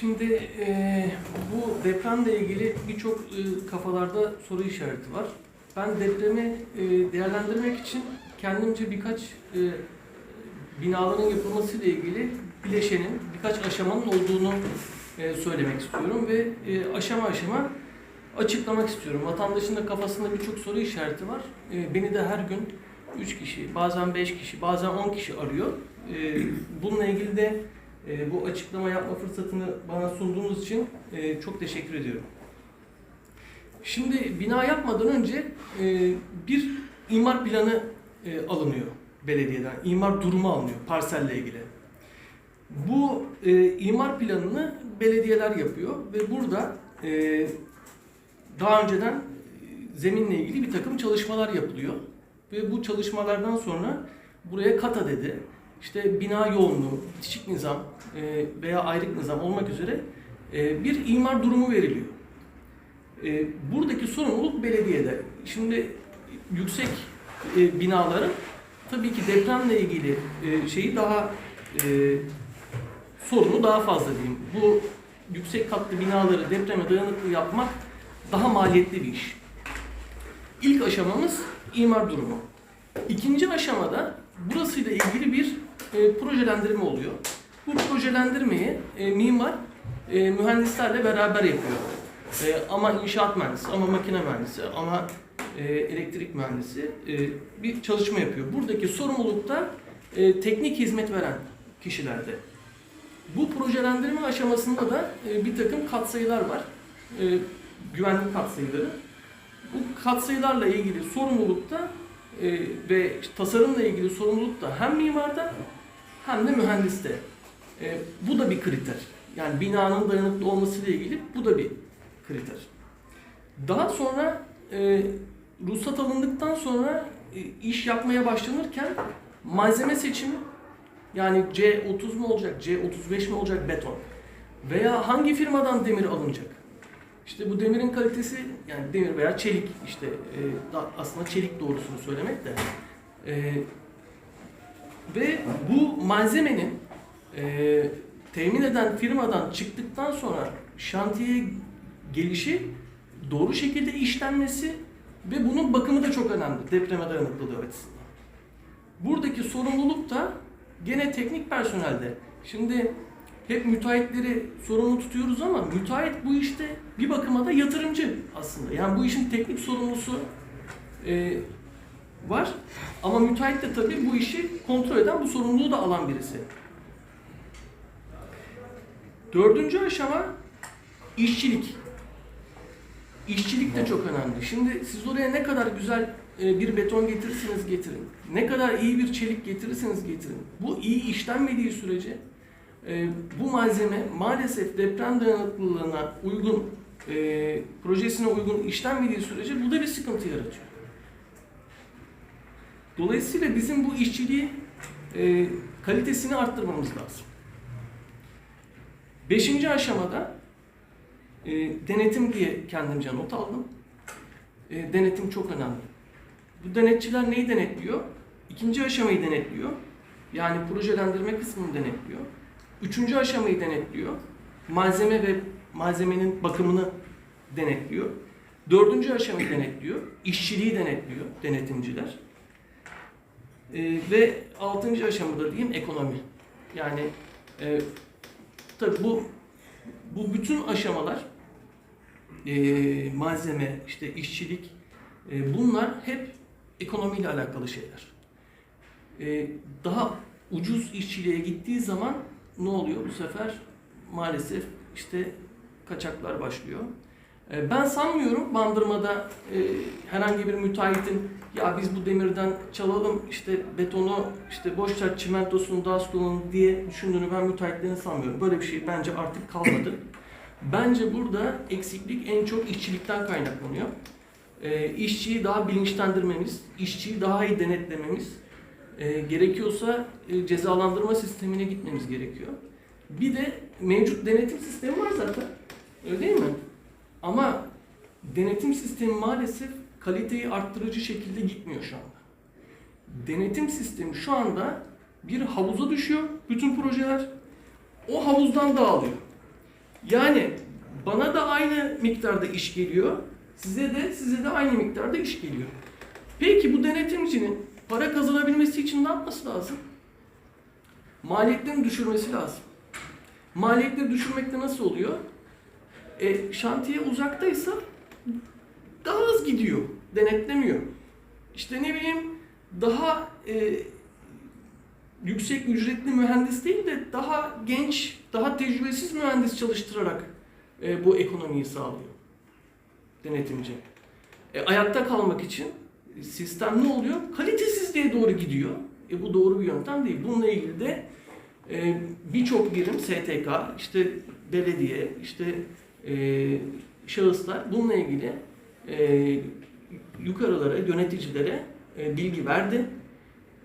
Şimdi e, bu depremle ilgili birçok e, kafalarda soru işareti var. Ben depremi e, değerlendirmek için kendimce birkaç e, binaların yapılmasıyla ilgili bileşenin, birkaç aşamanın olduğunu e, söylemek istiyorum ve e, aşama aşama açıklamak istiyorum. Vatandaşın da kafasında birçok soru işareti var. E, beni de her gün 3 kişi, bazen 5 kişi, bazen 10 kişi arıyor. E, bununla ilgili de e, bu açıklama yapma fırsatını bana sunduğunuz için e, çok teşekkür ediyorum. Şimdi bina yapmadan önce e, bir imar planı e, alınıyor belediyeden. İmar durumu alınıyor parselle ilgili. Bu e, imar planını belediyeler yapıyor ve burada e, daha önceden e, zeminle ilgili bir takım çalışmalar yapılıyor. Ve bu çalışmalardan sonra buraya kata dedi. İşte bina yoğunluğu, bitişik nizam e, veya ayrık nizam olmak üzere e, bir imar durumu veriliyor. E, buradaki sorumluluk belediyede. Şimdi yüksek e, binaların tabii ki depremle ilgili e, şeyi daha sorunu daha fazla diyeyim. Bu yüksek katlı binaları depreme dayanıklı yapmak daha maliyetli bir iş. İlk aşamamız imar durumu. İkinci aşamada burasıyla ilgili bir e, projelendirme oluyor. Bu projelendirmeyi e, mimar e, mühendislerle beraber yapıyor. E, ama inşaat mühendisi, ama makine mühendisi, ama e, elektrik mühendisi e, bir çalışma yapıyor. Buradaki sorumluluk da e, teknik hizmet veren kişilerde. Bu projelendirme aşamasında da e, bir takım katsayılar var. E, güvenlik katsayıları. Bu katsayılarla ilgili sorumluluk da e, ve tasarımla ilgili sorumluluk da hem mimarda hem de mühendiste. E, bu da bir kriter. Yani binanın dayanıklı olmasıyla ilgili bu da bir kriter. Daha sonra e, ruhsat alındıktan sonra e, iş yapmaya başlanırken malzeme seçimi yani C30 mu olacak, C35 mi olacak beton veya hangi firmadan demir alınacak? İşte bu demirin kalitesi yani demir veya çelik işte e, da- aslında çelik doğrusunu söylemek de E, ve bu malzemenin e, temin eden firmadan çıktıktan sonra şantiye gelişi doğru şekilde işlenmesi ve bunun bakımı da çok önemli depreme dayanıklılığı açısından. Buradaki sorumluluk da gene teknik personelde. Şimdi hep müteahhitleri sorumlu tutuyoruz ama müteahhit bu işte bir bakıma da yatırımcı aslında. Yani bu işin teknik sorumlusu e, var ama müteahhit de tabii bu işi kontrol eden, bu sorumluluğu da alan birisi. Dördüncü aşama işçilik. İşçilik de çok önemli. Şimdi siz oraya ne kadar güzel e, bir beton getirirseniz getirin, ne kadar iyi bir çelik getirirseniz getirin. Bu iyi işlenmediği sürece e, bu malzeme maalesef deprem dayanıklılığına uygun, e, projesine uygun işlenmediği sürece bu da bir sıkıntı yaratıyor. Dolayısıyla bizim bu işçiliği e, kalitesini arttırmamız lazım. Beşinci aşamada e, denetim diye kendimce not aldım. E, denetim çok önemli. Bu denetçiler neyi denetliyor? İkinci aşamayı denetliyor. Yani projelendirme kısmını denetliyor. Üçüncü aşamayı denetliyor. Malzeme ve malzemenin bakımını denetliyor. Dördüncü aşamayı denetliyor. İşçiliği denetliyor denetimciler. E, ve altıncı aşamada diyeyim ekonomi. Yani e, tabii bu bu bütün aşamalar e, malzeme, işte işçilik e, bunlar hep ekonomiyle alakalı şeyler. E, daha ucuz işçiliğe gittiği zaman ne oluyor bu sefer? Maalesef işte kaçaklar başlıyor. E, ben sanmıyorum Bandırma'da e, herhangi bir müteahhitin ya biz bu demirden çalalım işte betonu işte boş çat çimentosunu daha kullanalım diye düşündüğünü ben müteahhitlerin sanmıyorum. Böyle bir şey bence artık kalmadı. Bence burada eksiklik en çok işçilikten kaynaklanıyor. E, işçiyi daha bilinçlendirmemiz, işçiyi daha iyi denetlememiz, e, gerekiyorsa e, cezalandırma sistemine gitmemiz gerekiyor. Bir de mevcut denetim sistemi var zaten. Öyle değil mi? Ama denetim sistemi maalesef kaliteyi arttırıcı şekilde gitmiyor şu anda. Denetim sistemi şu anda bir havuza düşüyor bütün projeler. O havuzdan dağılıyor. Yani bana da aynı miktarda iş geliyor. Size de size de aynı miktarda iş geliyor. Peki bu denetimcinin para kazanabilmesi için ne yapması lazım? Maliyetlerini düşürmesi lazım. Maliyetleri düşürmekte nasıl oluyor? E, şantiye uzaktaysa daha az gidiyor, denetlemiyor. İşte ne bileyim daha e, yüksek ücretli mühendis değil de daha genç, daha tecrübesiz mühendis çalıştırarak e, bu ekonomiyi sağlıyor denetimci. E, ayakta kalmak için sistem ne oluyor? Kalitesizliğe doğru gidiyor. E, bu doğru bir yöntem değil. Bununla ilgili de e, birçok birim, STK, işte belediye, işte e, şahıslar bununla ilgili e, yukarılara, yöneticilere e, bilgi verdi.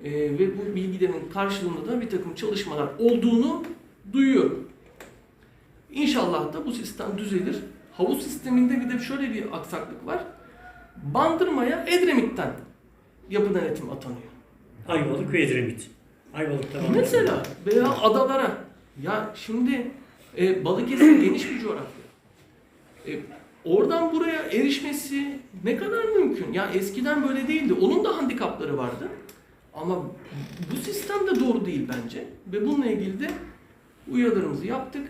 E, ve bu bilgilerin karşılığında da bir takım çalışmalar olduğunu duyuyorum. İnşallah da bu sistem düzelir. Havuz sisteminde bir de şöyle bir aksaklık var. Bandırmaya Edremit'ten yapı denetim atanıyor. Ayvalık ve Edremit. Ayvalık'ta var. Mesela veya adalara. Ya şimdi e, Balıkesir geniş bir coğrafya. E, oradan buraya erişmesi ne kadar mümkün? Ya eskiden böyle değildi. Onun da handikapları vardı. Ama bu sistem de doğru değil bence. Ve bununla ilgili de uyarılarımızı yaptık.